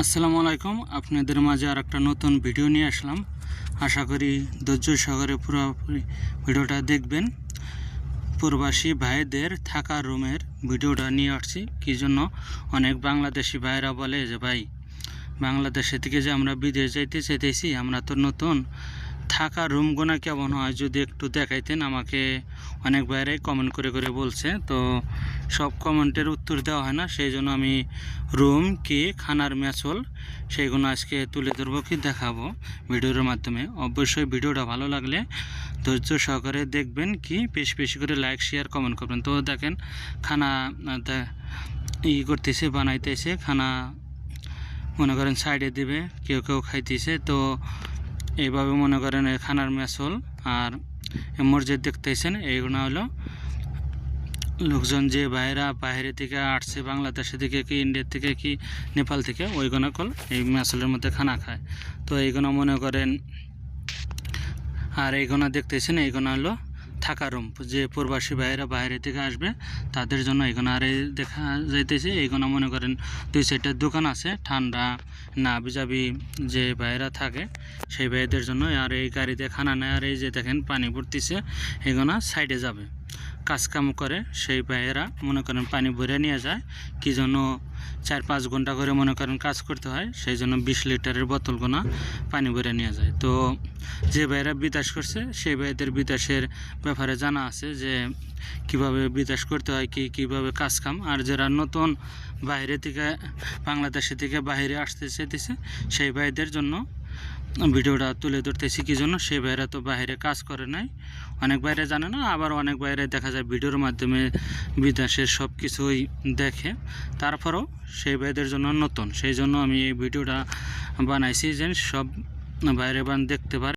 আসসালামু আলাইকুম। আপনাদের মাঝে আর একটা নতুন ভিডিও নিয়ে আসলাম। আশা করি ধৈর্য সহকারে পুরোপুরি ভিডিওটা দেখবেন। প্রবাসী ভাইদের থাকা রুমের ভিডিওটা নিয়ে আসছি। কী জন্য? অনেক বাংলাদেশি ভাইরা বলে যে, ভাই বাংলাদেশে থেকে যে আমরা বিদেশ যাইতে চাইতেছি, আমরা তো নতুন থাকা রুমগুনা কেমন হয় যদি একটু দেখাইতেন আমাকে অনেক বাইরে কমেন্ট করে করে বলছে। তো সব কমেন্টের উত্তর দেওয়া হয় না, সেই জন্য আমি রুম কি, খানার ম্যাচল, সেইগুলো আজকে তুলে ধরবো কি দেখাবো ভিডিওর মাধ্যমে। অবশ্যই ভিডিওটা ভালো লাগলে ধৈর্য সহকারে দেখবেন কি, বেশি বেশি করে লাইক শেয়ার কমেন্ট করবেন। তো দেখেন, খানা ই করতেছে, বানাইতেছে, খানা মনে করেন সাইডে দিবে, কেউ কেউ খাইতেছে। তো এইভাবে মনে করেন এই খানার মেসল আর মসজিদ দেখতেছেন এইগুলো হলো লোকজন যে বাইরা বাইরে থেকে আসছে বাংলাদেশে থেকে কি ইন্ডিয়ার থেকে কি নেপাল থেকে ওইগুলো কল এই মেসলের মধ্যে খানা খায়। তো এইগুলো মনে করেন, আর এইগুলো দেখতেছেন এইগুলো হলো থাকা রুম যে প্রবাসী ভাইয়েরা বাইরে থেকে আসবে, তাদের জন্য এইগুলো আর দেখা যাইতেছে এইগুলো মনে করেন দুই সাইডের দোকান আছে, ঠান্ডা না বিজাবি যে ভাইয়েরা থাকে, সেই ভাইদের জন্য আর এই গাড়িতে খানা নেয়, আর এই যে দেখেন পানি ভরতিছে এগুলো সাইডে যাবে। কাজ কাম করে সেই ভাইয়েরা মনে করেন পানি ভরে নিয়ে যায়, কি জন্য চার পাঁচ ঘণ্টা করে মনে করেন কাজ করতে হয়, সেই জন্য বিশ লিটারের বোতলগুলো পানি ভরে নিয়ে যায়। তো যে ভাইয়েরা বিদেশ করছে, সেই ভাইদের বিদেশের ব্যাপারে জানা আছে যে কীভাবে বিদেশ করতে হয়, কি, কীভাবে কাজ কাম। আর যারা নতুন বাইরে থেকে, বাংলাদেশে থেকে বাইরে আসতে চাইতেছে, সেই ভাইদের জন্য ভিডিওটা তুলে ধরতেছি। কি জন্য? সেই ভাইরা তো বাইরে কাজ করে নাই। অনেক বাইরে জানে না, আবার অনেক বাইরে দেখা যায় ভিডিওর মাধ্যমে বিদেশের সব কিছুই দেখে। তারপরেও সেই ভাইদের জন্য নতুন। সেই জন্য আমি এই ভিডিওটা বানাইছি যে সব বাইরে বান দেখতে পারে।